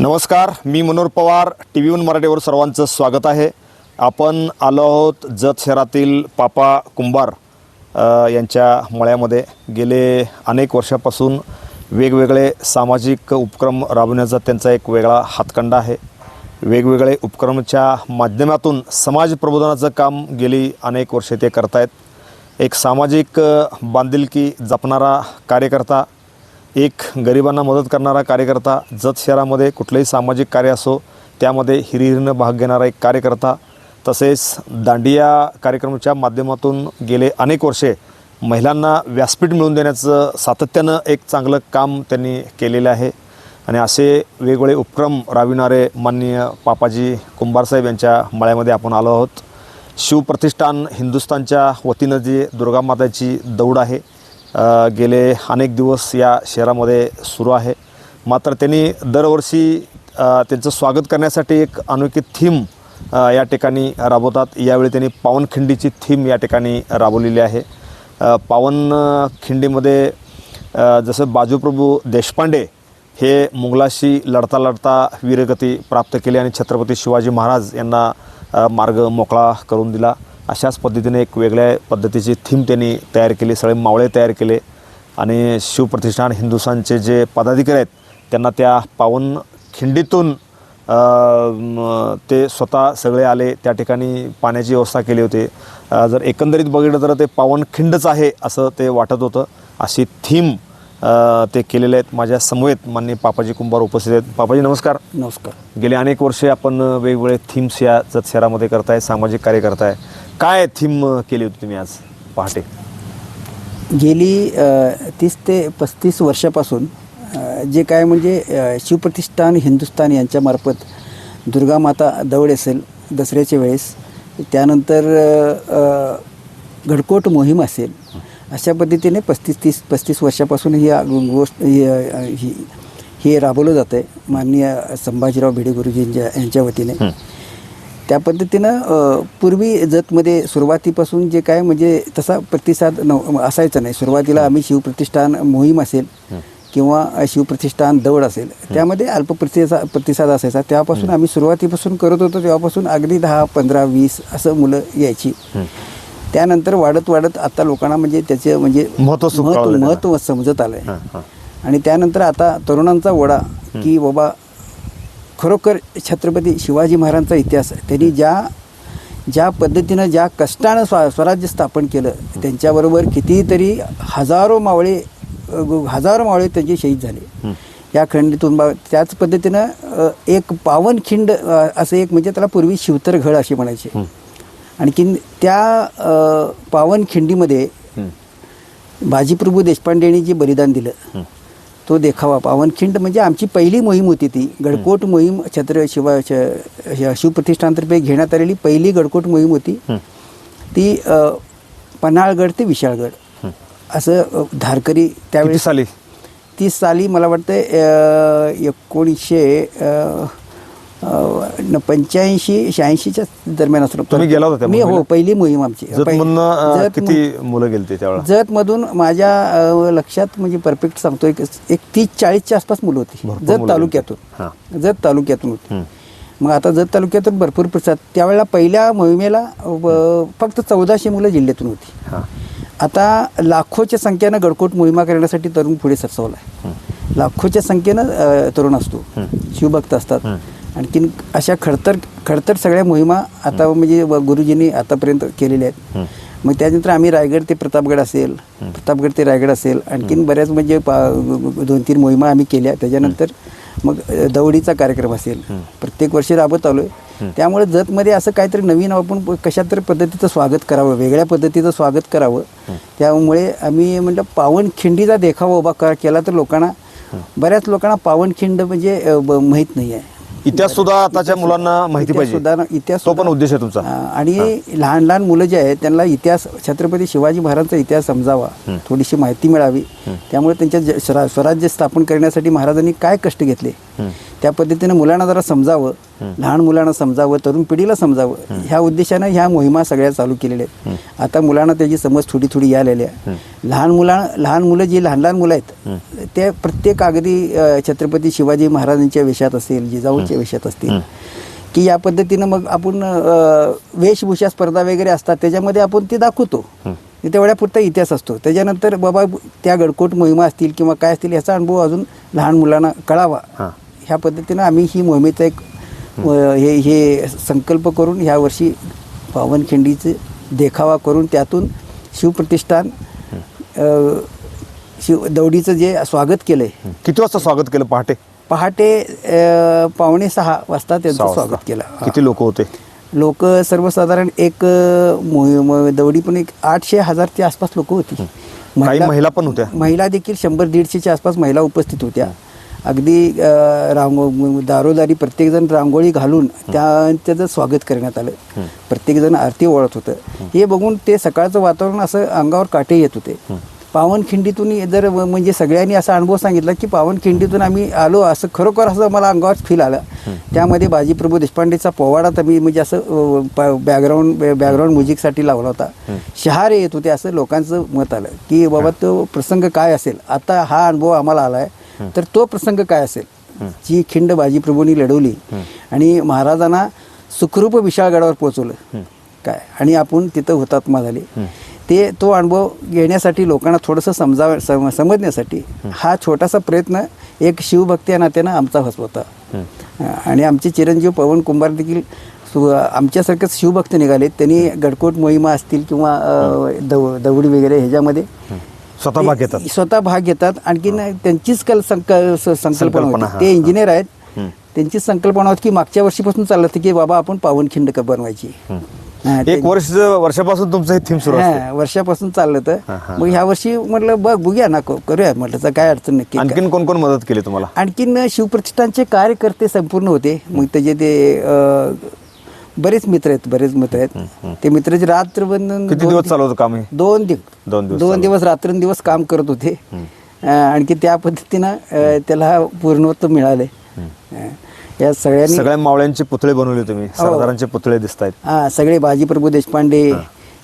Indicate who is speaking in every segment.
Speaker 1: नमस्कार मी Manohar Pawar T V one मराठीवर सर्वांचं स्वागत आहे. आपण आलो आहोत जत शहरातील पापा कुंभार अ, यांच्या मळ्यामध्ये. गेले अनेक वर्षापासून वेगवेगळे सामाजिक उपक्रम राबवण्याचा त्यांचा एक वेगळा हातखंडा आहे. वेगवेगळे उपक्रमाच्या माध्यमातून समाज प्रबोधनाचं काम गेली अनेक वर्षे ते करतायत. एक सामाजिक अ, बांधिलकी जपणारा कार्यकर्ता एक गरिबांना मदत करणारा कार्यकर्ता जत शहरामध्ये कुठलंही सामाजिक कार्य असो त्यामध्ये हिरिहिरीनं भाग घेणारा एक कार्यकर्ता तसेच दांडिया कार्यक्रमाच्या माध्यमातून गेले अनेक वर्षे महिलांना व्यासपीठ मिळवून देण्याचं सातत्यानं एक चांगलं काम त्यांनी केलेलं आहे. आणि असे वेगवेगळे उपक्रम राबविणारे माननीय पापाजी कुंभारसाहेब यांच्या मळ्यामध्ये आपण आलो आहोत. शिवप्रतिष्ठान हिंदुस्थानच्या वतीनं जी दुर्गामाताची दौड आहे गेले अनेक दिवस या शहरामध्ये सुरू आहे. मात्र त्यांनी दरवर्षी त्यांचं स्वागत करण्यासाठी एक अनोखी थीम या ठिकाणी राबवतात. यावेळी त्यांनी पावनखिंडीची थीम या ठिकाणी राबवलेली आहे. पावनखिंडीमध्ये जसं बाजूप्रभू देशपांडे हे मुघलाशी लढता लढता वीरगती प्राप्त केली आणि छत्रपती शिवाजी महाराज यांना मार्ग मोकळा करून दिला. अशाच पद्धतीने एक वेगळ्या पद्धतीची थीम त्यांनी तयार केली सगळे मावळे तयार केले. आणि शिवप्रतिष्ठान हिंदुस्थानचे जे पदाधिकारी आहेत त्यांना त्या पावन खिंडीतून ते स्वतः सगळे आले त्या ठिकाणी पाण्याची व्यवस्था केली होती. जर एकंदरीत बघितलं तर ते पावनखिंडच आहे असं ते वाटत होतं. अशी थीम ते केलेले आहेत. माझ्या समवेत माननीय पापाजी कुंभार उपस्थित आहेत. पापाजी नमस्कार.
Speaker 2: नमस्कार.
Speaker 1: गेले अनेक वर्षे आपण वेगवेगळे थीम्स या जत शहरामध्ये करताय सामाजिक कार्य करताय. काय थीम केली होती तुम्ही आज पहाटे?
Speaker 2: गेली अ, तीस ते पस्तीस वर्षापासून अ, जे काय म्हणजे अ, शिवप्रतिष्ठान हिंदुस्थान यांच्यामार्फत दुर्गामाता दौड असेल दसऱ्याच्या वेळेस त्यानंतर अ, अ, घडकोट मोहीम असेल अशा पद्धतीने पस्तीस तीस पस्तीस वर्षापासून ही आ- गोष्ट ही अ, ही हे राबवलं जातं आहे माननीय संभाजीराव भिडे गुरुजींच्या यांच्या वतीने. त्या पद्धतीनं पूर्वी जतमध्ये सुरुवातीपासून जे काय म्हणजे तसा प्रतिसाद नव असायचा नाही. सुरुवातीला आम्ही शिवप्रतिष्ठान मोहीम असेल किंवा शिवप्रतिष्ठान दौड असेल त्यामध्ये अल्प प्रतिसाद प्रतिसाद असायचा. त्यापासून आम्ही सुरुवातीपासून करत होतो तेव्हापासून अगदी दहा पंधरा वीस असं मुलं यायची. त्यानंतर वाढत वाढत आता लोकांना म्हणजे त्याचे म्हणजे
Speaker 1: महत्त्व सुद्धा
Speaker 2: महत्त्व समजत आलं आहे आणि त्यानंतर आता तरुणांचा वडा की बाबा खरोखर छत्रपती शिवाजी महाराजांचा इतिहास त्यांनी ज्या ज्या पद्धतीनं ज्या कष्टानं स्वा स्वराज्य स्थापन केलं त्यांच्याबरोबर कितीतरी हजारो मावळे हजारो मावळे त्यांचे शहीद झाले. या खंडीतून बा त्याच पद्धतीनं एक पावनखिंड असं एक म्हणजे त्याला पूर्वी शिवतर असे म्हणायचे. आणखीन त्या पावनखिंडीमध्ये बाजीप्रभू देशपांडे यांनी जे बलिदान दिलं तो देखावा. पावनखिंड म्हणजे आमची पहिली मोहीम होती ती. गडकोट मोहीम छत्र शिवा शिवप्रतिष्ठानतर्फे घेण्यात आलेली पहिली गडकोट मोहीम होती. ती पन्हाळगड ते विशाळगड. असं धारकरी त्यावेळेस
Speaker 1: साली?
Speaker 2: तीस साली मला वाटतं एकोणीसशे पंच्याऐंशी शहाऐंशीच्या दरम्यान असतो.
Speaker 1: तुम्ही गेला होता
Speaker 2: मी हो? पहिली मोहीम आमची. जत
Speaker 1: किती मुलं गेलते त्यावेळेला
Speaker 2: जतमधून माझ्या लक्षात म्हणजे परफेक्ट सांगतो एक एक तीस चाळीसच्या आसपास मुलं होती. जत तालुक्यातून.
Speaker 1: हां.
Speaker 2: जत तालुक्यातून होती. मग आता जत तालुक्यातून भरपूर प्रतिसाद त्यावेळेला पहिल्या मोहिमेला फक्त चौदाशे मुलं जिल्ह्यातून होती. आता लाखोच्या संख्येनं गडकोट मोहिमा करण्यासाठी तरुण पुढे सरसावला आहे. लाखोच्या संख्येनं तरुण असतो. शिवभक्त असतात. आणखीन अशा खडतर खडतर सगळ्या मोहिमा आता म्हणजे गुरुजींनी आतापर्यंत केलेल्या आहेत. मग त्यानंतर आम्ही रायगड ते प्रतापगड असेल प्रतापगड ते रायगड असेल आणखीन बऱ्याच म्हणजे पा- दोन तीन मोहिमा आम्ही केल्या. त्याच्यानंतर मग दौडीचा कार्यक्रम असेल. प्रत्येक वर्षी राबत आलोय. त्यामुळे जतमध्ये असं काहीतरी नवीन आपण कशा तरी पद्धतीचं स्वागत करावं वेगळ्या पद्धतीचं स्वागत करावं. त्यामुळे आम्ही म्हटलं पावनखिंडीचा देखावा उभा केला तर लोकांना बऱ्याच लोकांना पावनखिंड म्हणजे माहीत नाही आहे
Speaker 1: इतिहास सुद्धा आताच्या मुलांना माहिती पाहिजे.
Speaker 2: सुद्धा इतिहास
Speaker 1: तो पण उद्देश आहे तुमचा.
Speaker 2: आणि लहान लहान मुलं जे आहेत त्यांना इतिहास छत्रपती शिवाजी महाराजांचा इतिहास समजावा थोडीशी माहिती मिळावी. त्यामुळे त्यांच्या स्वराज्य स्थापन करण्यासाठी महाराजांनी काय कष्ट घेतले? त्या पद्धतीनं मुलांना जरा समजावं लहान मुलांना समजावं तरुण पिढीला समजावं. ह्या उद्देशानं ह्या मोहिमा सगळ्या चालू केलेल्या आहेत. आता मुलांना त्याची समज थोडी थोडी यायला आहे. लहान मुला लहान मुलं जी लहान लहान मुलं आहेत ते प्रत्येक अगदी छत्रपती शिवाजी महाराजांच्या वेशात असेल जिजाऊच्या वेशात असतील. की या पद्धतीनं मग आपण वेशभूषा स्पर्धा वगैरे असतात त्याच्यामध्ये आपण ते दाखवतो. ते तेवढ्या पुरता इतिहास असतो. त्याच्यानंतर बाबा त्या गडकोट मोहिमा असतील किंवा काय असतील याचा अनुभव अजून लहान मुलांना कळावा. ह्या पद्धतीनं आम्ही ही मोहिमेचा एक हे हे संकल्प करून ह्या वर्षी पावनखिंडीचे देखावा करून त्यातून शिवप्रतिष्ठान शिव दौडीचं जे स्वागत केलं आहे
Speaker 1: किती वाजता स्वागत केलं? पहाटे?
Speaker 2: पहाटे पावणे सहा वाजता त्यांचं. स्वागत केलं.
Speaker 1: किती लोक होते?
Speaker 2: लोक सर्वसाधारण एक अ, मोहि- म- दौडी पण एक आठशे हजारच्या आसपास लोक होती.
Speaker 1: महिला पण होत्या?
Speaker 2: महिला देखील शंभर दीडशेच्या आसपास महिला उपस्थित होत्या. अगदी रांगो दारोदारी प्रत्येकजण रांगोळी घालून त्या त्याचं स्वागत करण्यात आलं. प्रत्येकजण आरती ओळत होतं. हे. बघून ते सकाळचं वातावरण असं अंगावर काटे येत होते. पावनखिंडीतून जर म्हणजे सगळ्यांनी असा अनुभव सांगितला की पावनखिंडीतून आम्ही आलो असं खरोखर असं मला अंगावर फील आलं. त्यामध्ये बाजीप्रभू देशपांडेचा पोवाडा तर मी म्हणजे असं बॅकग्राऊंड बॅकग्राऊंड म्युझिकसाठी लावला होता. शहारे येत होते असं लोकांचं मत आलं की बाबा तो प्रसंग काय असेल? आता हा अनुभव आम्हाला आला आहे तर तो प्रसंग काय असेल? जी खिंड बाजीप्रभूंनी लढवली आणि महाराजांना सुखरूप विशाळगडावर पोहोचवलं. काय? आणि आपण तिथं हुतात्मा झाले. ते तो अनुभव घेण्यासाठी लोकांना थोडंसं समजाव सम समजण्यासाठी हा छोटासा प्रयत्न एक शिवभक्ती या नात्यानं आमचा होता. आणि आमचे चिरंजीव पवन कुंभार देखील सु आमच्यासारखेच शिवभक्त निघाले त्यांनी गडकोट मोहिमा असतील किंवा दव दौ वगैरे ह्याच्यामध्ये
Speaker 1: स्वतः भाग घेतात.
Speaker 2: स्वतः भाग घेतात. आणखीन त्यांचीच कल संकल्पना होती.
Speaker 1: हा,
Speaker 2: ते इंजिनियर आहेत. त्यांचीच संकल्पना होती की मागच्या वर्षीपासून चाललं होतं की बाबा आपण पावनखिंड क- बनवायची. हा,
Speaker 1: एक वर्ष वर्षापासून तुमचं हे थीम सुरू
Speaker 2: हा, वर्षापासून चाललं
Speaker 1: हा,
Speaker 2: होतं.
Speaker 1: हा,
Speaker 2: मग ह्या वर्षी म्हटलं बघ बघूया ना करूया म्हटलं तर काय अडचण नक्की
Speaker 1: आणखीन कोण कोण मदत केली तुम्हाला?
Speaker 2: आणखीन शिवप्रतिष्ठानचे कार्यकर्ते संपूर्ण होते. मग त्याचे ते बरेच मित्र आहेत बरेच मित्र आहेत. ते मित्राचे रात्रबंधन
Speaker 1: किती दिवस चालू होतं काम हे?
Speaker 2: दोन दिवस
Speaker 1: दोन दिवस
Speaker 2: दोन. दिवस रात्रंदिवस काम करत होते. अ, आणखी त्या पद्धतीनं अ, त्याला पूर्णत्व मिळाले या सगळ्यांनी
Speaker 1: सगळ्या मावळ्यांचे पुतळे बनवले तुम्ही.
Speaker 2: हो.
Speaker 1: सरदारांचे पुतळे दिसत आहेत
Speaker 2: हा सगळे बाजीप्रभू देशपांडे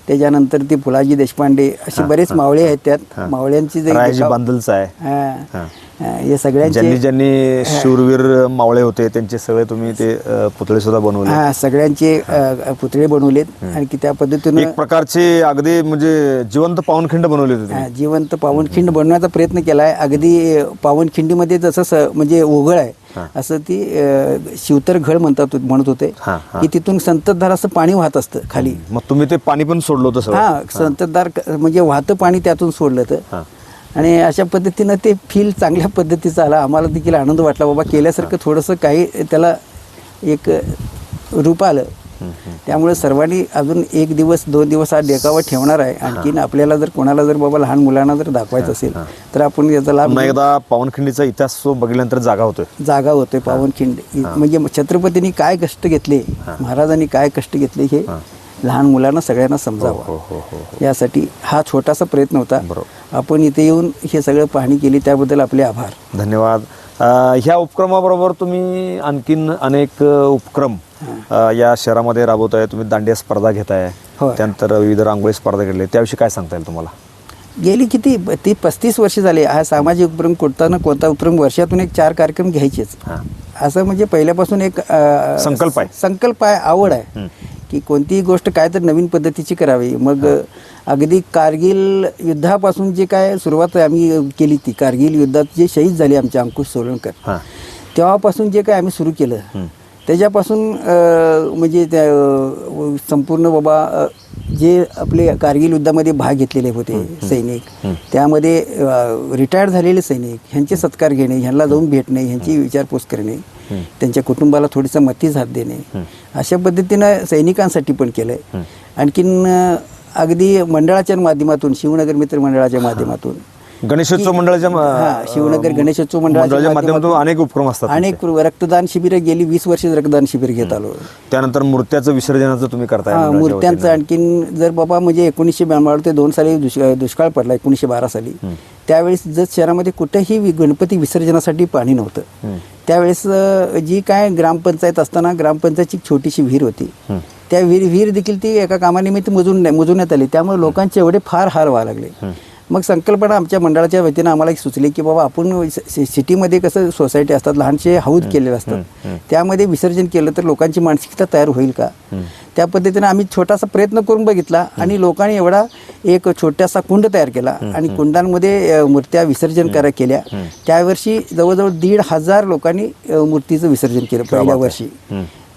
Speaker 2: त्याच्यानंतर ते फुलाजी देशपांडे असे बरेच मावळे आहेत त्यात. मावळ्यांची जे
Speaker 1: रायाजी
Speaker 2: देखाव-
Speaker 1: बांदलचा आहे.
Speaker 2: हा.
Speaker 1: हा.
Speaker 2: हे सगळ्यांचे
Speaker 1: ज्यांनी ज्यांनी शूरवीर मावळे होते त्यांचे सगळे तुम्ही ते अ, पुतळे सुद्धा बनवले.
Speaker 2: हा सगळ्यांचे अ, पुतळे बनवलेत आणखी त्या पद्धतीनं
Speaker 1: एक प्रकारचे अगदी म्हणजे जिवंत पावनखिंड बनवले होते तुम्ही.
Speaker 2: हा, जिवंत पावनखिंड बनवण्याचा प्रयत्न केला आहे अगदी अ, पावनखिंडीमध्ये जसं स म्हणजे ओघळ आहे असं ती अ, शिवतर घळ म्हणतात म्हणत होते
Speaker 1: हा, हा.
Speaker 2: की तिथून संततधार असं पाणी वाहत असतं खाली.
Speaker 1: मग तुम्ही ते पाणी पण सोडलं होतं सगळं.
Speaker 2: हा संततधार क- म्हणजे वाहतं पाणी त्यातून सोडलं
Speaker 1: हा.
Speaker 2: तर आणि अशा पद्धतीनं ते फील चांगल्या पद्धतीचं आला आम्हाला देखील आनंद वाटला. बाबा केल्यासारखं थोडंसं काही त्याला एक रूप आलं. त्यामुळे सर्वांनी अजून एक दिवस दोन दिवस हा देखावा ठेवणार आहे. आणखीन आपल्याला जर कोणाला जर बाबा लहान मुलांना जर दाखवायचं असेल तर आपण याचा लाभ
Speaker 1: एकदा पावनखिंडीचा इतिहास तो बघितल्यानंतर जागा होतोय.
Speaker 2: जागा होतोय पावनखिंड. म्हणजे छत्रपतींनी काय कष्ट घेतले महाराजांनी काय कष्ट घेतले हे लहान मुलांना सगळ्यांना
Speaker 1: हो,
Speaker 2: समजावं यासाठी हा छोटासा प्रयत्न होता. आपण इथे येऊन हे सगळं पाहणी केली त्याबद्दल आपले आभार.
Speaker 1: धन्यवाद. ह्या उपक्रमाबरोबर तुम्ही आणखीन अनेक उपक्रम या शहरामध्ये राबवताय. तुम्ही दांडिया स्पर्धा घेताय. त्यानंतर विविध रांगोळी स्पर्धा घेतली त्याविषयी काय सांगता येईल तुम्हाला?
Speaker 2: गेली किती? ती पस्तीस वर्ष झाले. हा सामाजिक उपक्रम कोणता ना कोणता उपक्रम वर्षातून एक चार कार्यक्रम घ्यायचेच. असं म्हणजे पहिल्यापासून एक
Speaker 1: संकल्प आहे.
Speaker 2: संकल्प आहे आवड आहे. की कोणतीही गोष्ट काय तर नवीन पद्धतीची करावी. मग अगदी कारगिल युद्धापासून जे काय सुरुवात आम्ही केली ती कारगिल युद्धात जे शहीद झाले आमचे अंकुश सोलनकर तेव्हापासून जे काय आम्ही सुरू केलं त्याच्यापासून म्हणजे त्या संपूर्ण बाबा जे आपले कारगिल युद्धामध्ये भाग घेतलेले होते सैनिक त्यामध्ये रिटायर्ड झालेले सैनिक ह्यांचे सत्कार घेणे ह्यांना जाऊन भेटणे ह्यांची विचारपूस करणे त्यांच्या कुटुंबाला थोडीसं मतीच हात देणे अशा पद्धतीनं सैनिकांसाठी पण केलं आहे आणखीन अगदी मंडळाच्या माध्यमातून शिवनगर मित्र मंडळाच्या माध्यमातून
Speaker 1: गणेशोत्सव मंडळाच्या
Speaker 2: हा, शिवनगर गणेशोत्सव
Speaker 1: मंडळाच्या माध्यमातून अनेक उपक्रम असतात
Speaker 2: अनेक रक्तदान शिबिरं गेली वीस वर्ष रक्तदान शिबिर घेत आलो.
Speaker 1: त्यानंतर मूर्त्याचं विसर्जनाचं तुम्ही करताय
Speaker 2: हा,
Speaker 1: मंडळाच्या
Speaker 2: मूर्त्यांचं. आणखीन जर बाबा म्हणजे एकोणीसशे ब्याण्णव ते दोन साली दुष्काळ दुष्काळ पडला एकोणीसशे बारा साली त्यावेळेस जत शहरामध्ये कुठेही वि- गणपती विसर्जनासाठी पाणी नव्हतं. त्यावेळेस अ, जी काय ग्रामपंचायत असताना ग्रामपंचायतची एक छोटीशी विहीर होती. त्या विहीर विहीर देखील ती एका कामानिमित्त मोजून मोजवण्यात आली. त्यामुळे लोकांचे एवढे फार हार व्हायला लागले. मग संकल्पना आमच्या मंडळाच्या वतीनं आम्हाला एक सुचली की बाबा आपण सिटीमध्ये कसं सोसायटी असतात लहानशे हौद केलेले असतात त्यामध्ये विसर्जन केलं तर लोकांची मानसिकता तयार होईल का? त्या पद्धतीनं आम्ही छोटासा प्रयत्न करून बघितला आणि लोकांनी एवढा एक छोटासा कुंड तयार केला आणि कुंडांमध्ये मूर्त्या विसर्जन करा केल्या. त्यावर्षी जवळजवळ दीड हजार लोकांनी मूर्तीचं विसर्जन केलं पहिल्या वर्षी.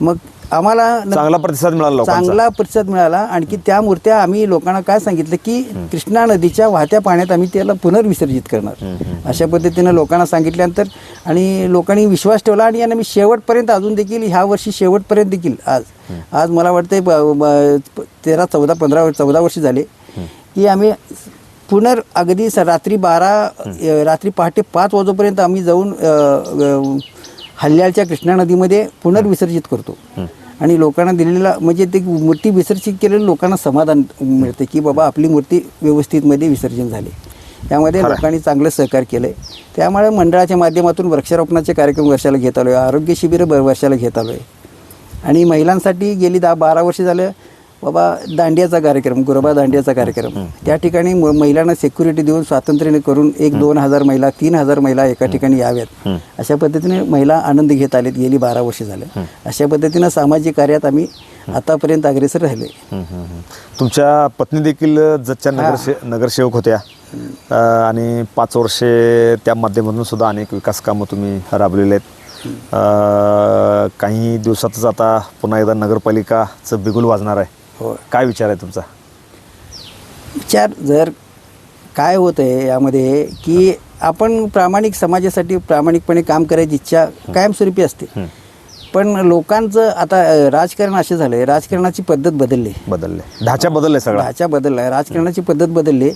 Speaker 2: मग आम्हाला
Speaker 1: चांगला प्रतिसाद मिळाला लोकांचा.
Speaker 2: चांगला प्रतिसाद मिळाला. आणखी त्या मूर्त्या आम्ही लोकांना काय सांगितलं की कृष्णा नदीच्या वाहत्या पाण्यात आम्ही त्याला पुनर्विसर्जित करणार. अशा पद्धतीनं लोकांना सांगितल्यानंतर आणि लोकांनी विश्वास ठेवला आणि यांना मी शेवटपर्यंत अजून देखील ह्या वर्षी शेवटपर्यंत देखील आज आज मला वाटतंय ब- ब- तेरा चौदा पंधरा चौदा वर्ष झाले की आम्ही पुनर अगदी स- रात्री बारा अ, रात्री पहाटे पाच वाजेपर्यंत आम्ही जाऊन अ, अ, हल्ल्याच्या कृष्णा नदीमध्ये पुनर्विसर्जित करतो. आणि लोकांना दिलेला म्हणजे ते मूर्ती विसर्जित केलेलं लोकांना समाधान मिळते की बाबा आपली मूर्ती व्यवस्थितमध्ये विसर्जन झाले. त्यामध्ये लोकांनी चांगलं सहकार्य केलं. आहे त्यामुळे मंडळाच्या माध्यमातून वृक्षारोपणाचे कार्यक्रम वर्षाला घेत आलो आहे आरोग्य शिबिरं ब- वर्षाला घेत आलो आहे आणि महिलांसाठी गेली दहा बारा वर्ष झालं. बाबा दांडियाचा कार्यक्रम गुरबा दांडियाचा कार्यक्रम. त्या ठिकाणी म- महिलांना सेक्युरिटी देऊन स्वातंत्र्याने करून एक दोन हजार महिला तीन हजार महिला एका ठिकाणी याव्यात. अशा पद्धतीने महिला आनंद घेत आलेत गेली बारा वर्ष झालं. अशा पद्धतीनं सामाजिक कार्यात आम्ही आतापर्यंत अग्रेसर
Speaker 1: हम्म. तुमच्या पत्नी देखील जतच्या नगरसे नगरसेवक होत्या. आणि पाच वर्षे त्या माध्यमातून सुद्धा अनेक विकास कामं तुम्ही राबवलेले आहेत. काही दिवसातच आता पुन्हा एकदा नगरपालिकाचं बिगुल वाजणार आहे.
Speaker 2: हो
Speaker 1: काय विचार आहे तुमचा?
Speaker 2: विचार जर काय होतं आहे यामध्ये की आपण प्रामाणिक समाजासाठी प्रामाणिकपणे काम करायची इच्छा कायमस्वरूपी असते. पण लोकांचं आता राजकारण असे झालं आहे राजकारणाची पद्धत बदलली.
Speaker 1: बदलले. ढाचा बदलले सगळा.
Speaker 2: ढाचा बदलला आहे राजकारणाची पद्धत बदलली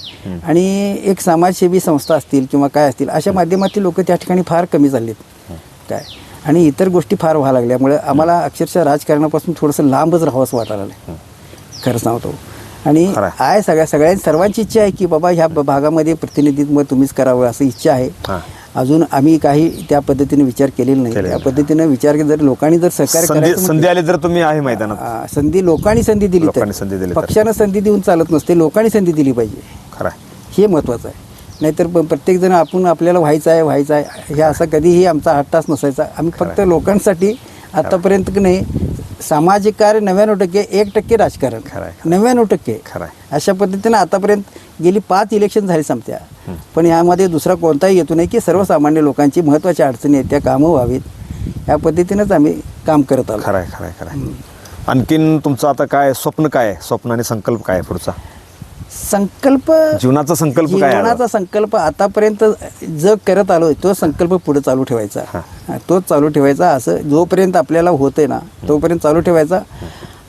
Speaker 2: आणि एक समाजसेवी संस्था असतील किंवा काय असतील अशा माध्यमातील लोक त्या ठिकाणी फार कमी झालेत. काय? आणि इतर गोष्टी फार व्हायला लागल्यामुळे आम्हाला अक्षरशः राजकारणापासून थोडंसं लांबच राहावंसं वाटायला लागलं खरं सांगतो आणि
Speaker 1: खरं
Speaker 2: आहे. सगळ्या सगळ्यांची सर्वांची इच्छा आहे की बाबा ह्या ब- भागामध्ये प्रतिनिधित्व तुम्हीच करावं असं इच्छा आहे.
Speaker 1: हां.
Speaker 2: अजून आम्ही काही त्या पद्धतीने विचार केलेला नाही.
Speaker 1: केलेला
Speaker 2: त्या पद्धतीने विचार जर लोकांनी जर सहकार्य
Speaker 1: संधी
Speaker 2: करायचं
Speaker 1: संधी आली तर तुम्ही आहे मैदानात.
Speaker 2: आ, संधी लोकांनी संधी दिली
Speaker 1: लोकांनी संधी दिली तर.
Speaker 2: पक्षानं संधी देऊन चालत नसते लोकांनी संधी दिली पाहिजे.
Speaker 1: खरं आहे.
Speaker 2: हे महत्त्वाचं आहे. नाहीतर प- प्रत्येकजण आपण आपल्याला व्हायचं आहे व्हायचं आहे. हे असं कधीही आमचा हट्टाच नसायचा. आम्ही फक्त लोकांसाठी आतापर्यंत की नाही सामाजिक कार्य नव्याण्णव टक्के एक टक्के राजकारण.
Speaker 1: खरं आहे,
Speaker 2: नव्याण्णव टक्के.
Speaker 1: खरं आहे.
Speaker 2: अशा पद्धतीनं आतापर्यंत गेली पाच इलेक्शन झाली समत्या पण यामध्ये दुसरा कोणताही येतो नाही की सर्वसामान्य लोकांची महत्त्वाच्या अडचणी आहेत त्या कामं व्हावीत. या पद्धतीनंच आम्ही काम करत आलो.
Speaker 1: खरं आहे खरं आहे खरं आहे. आणखीन तुमचं आता काय स्वप्न काय आहे? स्वप्न आणि संकल्प काय आहे पुढचा?
Speaker 2: संकल्प
Speaker 1: जीवनाचा संकल्प काय?
Speaker 2: जीवनाचा संकल्प आतापर्यंत जग करत आलोय तो संकल्प पुढे चालू ठेवायचा. तोच चालू ठेवायचा. असं जोपर्यंत आपल्याला होतंय ना तोपर्यंत चालू ठेवायचा.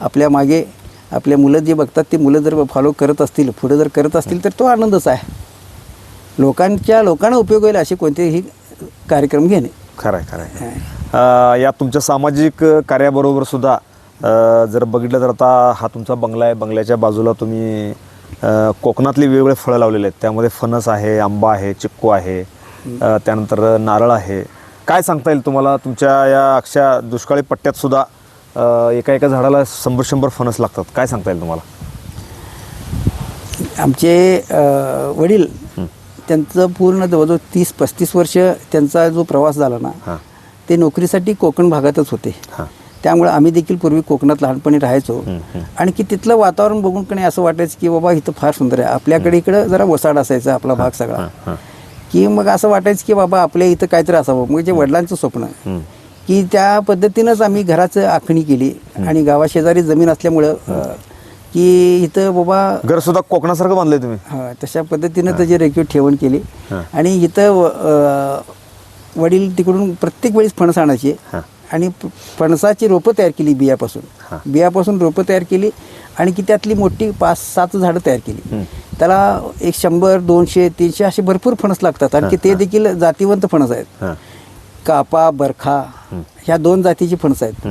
Speaker 2: आपल्या मागे आपल्या मुलं जे बघतात ते मुलं जर फॉलो करत असतील पुढे जर करत असतील तर तो आनंदच आहे. लोकांच्या लोकांना उपयोग होईल असे कोणतेही कार्यक्रम घेणे.
Speaker 1: खरं आहे खरं आहे अं, या तुमच्या सामाजिक कार्याबरोबर सुद्धा अं, जर बघितलं तर आता हा तुमचा बंगला आहे. बंगल्याच्या बाजूला तुम्ही कोकणातली वेगवेगळे फळं लावलेले आहेत. त्यामध्ये फणस आहे आंबा आहे चिक्कू आहे त्यानंतर नारळ आहे. काय सांगता येईल तुम्हाला? तुमच्या या अक्षा दुष्काळी पट्ट्यात सुद्धा एका एका झाडाला शंभर शंभर फणस लागतात. काय सांगता येईल तुम्हाला?
Speaker 2: आमचे वडील त्यांचं पूर्ण जवळजवळ तीस पस्तीस वर्ष त्यांचा जो प्रवास झाला ना ते नोकरीसाठी कोकण भागातच होते. त्यामुळे आम्ही देखील पूर्वी कोकणात लहानपणी राहायचो. आणि की तिथलं वातावरण बघून की नाही असं वाटायचं की बाबा इथं फार सुंदर आहे. आपल्याकडे इकडं जरा वसाड असायचा आपला भाग सगळा. की मग असं वाटायचं की बाबा आपल्या इथं काहीतरी असावं. म्हणजे वडिलांचं स्वप्न की त्या पद्धतीनंच आम्ही घराचं आखणी केली आणि गावाशेजारी जमीन असल्यामुळं की इथं बाबा
Speaker 1: घर सुद्धा कोकणासारखं बांधलंय तुम्ही?
Speaker 2: हा तशा पद्धतीनं त्याची रेखीव ठेवण केली. आणि इथं वडील तिकडून प्रत्येक वेळेस फणस आणायचे. आणि फणसाची रोपं तयार केली बियापासून. बियापासून रोपं तयार केली आणि की त्यातली मोठी पाच सात झाडं तयार केली. त्याला एक शंभर दोनशे तीनशे असे भरपूर फणस लागतात आणि की ते देखील जातीवंत फणस आहेत. कापा बरखा ह्या दोन जातीची फणस आहेत.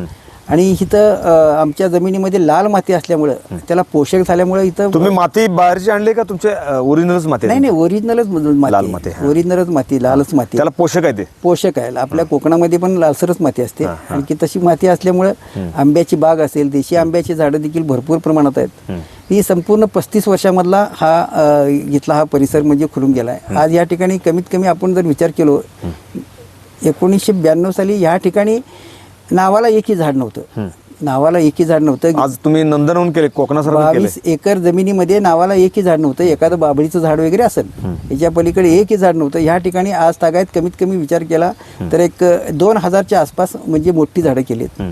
Speaker 2: आणि इथं आमच्या जमिनीमध्ये लाल माती असल्यामुळं त्याला पोषक झाल्यामुळं इथं
Speaker 1: तुम्ही माती बाहेरची आणली का तुमचे ओरिजिनलच माती?
Speaker 2: नाही नाही ओरिजिनलच
Speaker 1: लाल माती.
Speaker 2: ओरिजिनलच माती लालच माती.
Speaker 1: त्याला पोषक आहे ते?
Speaker 2: पोषक आहे. आपल्या कोकणामध्ये पण लालसरच माती असते. आणि की तशी माती असल्यामुळं आंब्याची बाग असेल देशी आंब्याची झाडं देखील भरपूर प्रमाणात आहेत.
Speaker 1: हं.
Speaker 2: संपूर्ण पस्तीस वर्षामधला हा इथला हा परिसर म्हणजे खुलून गेला आहे. आज या ठिकाणी कमीत कमी आपण जर विचार केलो एकोणीसशे ब्याण्णव साली ह्या ठिकाणी नावाला एकही झाड नव्हतं. नावाला एकही झाड नव्हतं.
Speaker 1: आज तुम्ही नंदनवन केले
Speaker 2: बावीस एकर जमिनीमध्ये नावाला एकही झाड नव्हतं. एखादं बाबळीचं झाड वगैरे असेल याच्या पलीकडे एकही झाड नव्हतं. ह्या ठिकाणी आज तागायत कमीत कमी विचार केला तर एक दोन हजारच्या आसपास म्हणजे मोठी झाडं केलीत.
Speaker 1: हं.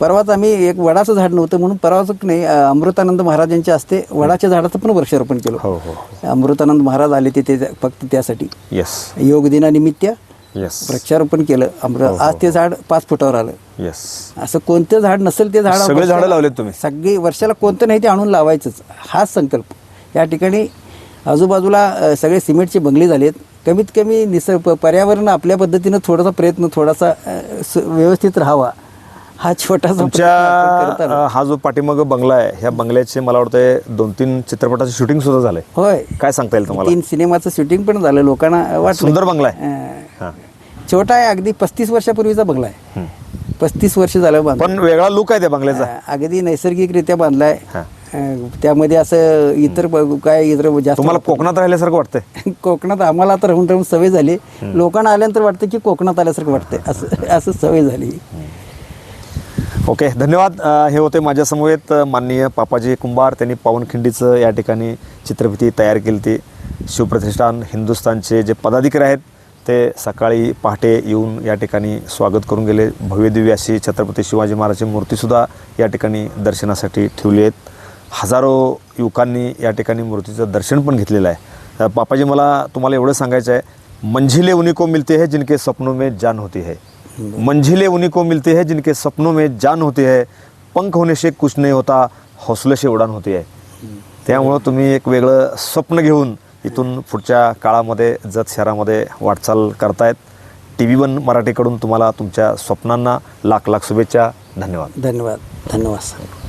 Speaker 2: परवाच आम्ही एक वडाचं झाड नव्हतं म्हणून परवाच नाही अमृतानंद महाराजांच्या हस्ते वडाच्या झाडाचं पण वृक्षारोपण केलं.
Speaker 1: हो हो
Speaker 2: अमृतानंद महाराज आले ते फक्त त्यासाठी.
Speaker 1: येस
Speaker 2: योग दिनानिमित्त
Speaker 1: येस
Speaker 2: वृक्षारोपण केलं. अमृत आज ते झाड पाच फुटावर आलं.
Speaker 1: येस
Speaker 2: असं कोणतं झाड नसेल ते झाड
Speaker 1: सगळे झाडं लावलेत तुम्ही?
Speaker 2: सगळी वर्षाला कोणतं नाही ते आणून लावायचंच. हाच संकल्प. या ठिकाणी आजूबाजूला सगळे सिमेंटचे बंगले झालेत. कमीत कमी निसर्ग पर्यावरण आपल्या पद्धतीनं थोडासा प्रयत्न थोडासा व्यवस्थित राहावा. हा छोटासा
Speaker 1: हा जो पाठीमाग बंगला आहे ह्या बंगल्याचे मला वाटतं दोन तीन चित्रपटाचं शूटिंग सुद्धा झालंय.
Speaker 2: होय.
Speaker 1: काय सांगता येईल तुम्हाला?
Speaker 2: तीन सिनेमाचं शूटिंग पण झालं लोकांना
Speaker 1: सुंदर बंगला आहे. हां.
Speaker 2: छोटा आहे अगदी पस्तीस वर्षापूर्वीचा बंगला आहे. पस्तीस वर्ष झालं
Speaker 1: पण वेगळा लुक आहे त्या बंगल्याचा.
Speaker 2: अगदी नैसर्गिकरित्या बांधलाय त्यामध्ये असं इतर काय इतर जास्त
Speaker 1: तुम्हाला कोकणात राहिल्यासारखं वाटतंय?
Speaker 2: कोकणात आम्हाला आता राहून राहून सवय झाली. लोकांना आल्यानंतर वाटतं की कोकणात आल्यासारखं वाटतंय. असं असं सवय झाली.
Speaker 1: ओके धन्यवाद. अ, हे होते माझ्यासमवेत अ, माननीय पापाजी कुंभार. त्यांनी पावनखिंडीचं या ठिकाणी चित्रफिती तयार केली ती शिवप्रतिष्ठान हिंदुस्थानचे जे पदाधिकारी आहेत ते सकाळी पहाटे येऊन या ठिकाणी स्वागत करून गेले. भव्यदिव्य अशी छत्रपती शिवाजी महाराजची मूर्तीसुद्धा या ठिकाणी दर्शनासाठी ठेवली आहेत. हजारो युवकांनी या ठिकाणी मूर्तीचं दर्शन पण घेतलेलं आहे. अ, पापाजी मला तुम्हाला एवढं सांगायचं आहे मंझिले उनिको मिलते है जिनके सपनों में जान होती है. मंजिलें उन्हीं को मिलती है जिनके सपनों में जान होती है। पंख होने से कुछ नहीं होता हौसले से उडान होती आहे त्यामुळं तुम्ही एक वेगळं स्वप्न घेऊन इथून पुढच्या काळामध्ये जत शहरामध्ये वाटचाल करतायत. टी व्ही वन मराठीकडून तुम्हाला तुमच्या स्वप्नांना लाख लाख शुभेच्छा. धन्यवाद.
Speaker 2: धन्यवाद. धन्यवाद sir.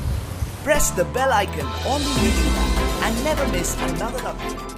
Speaker 3: Press the bell icon on the YouTube and never miss another update.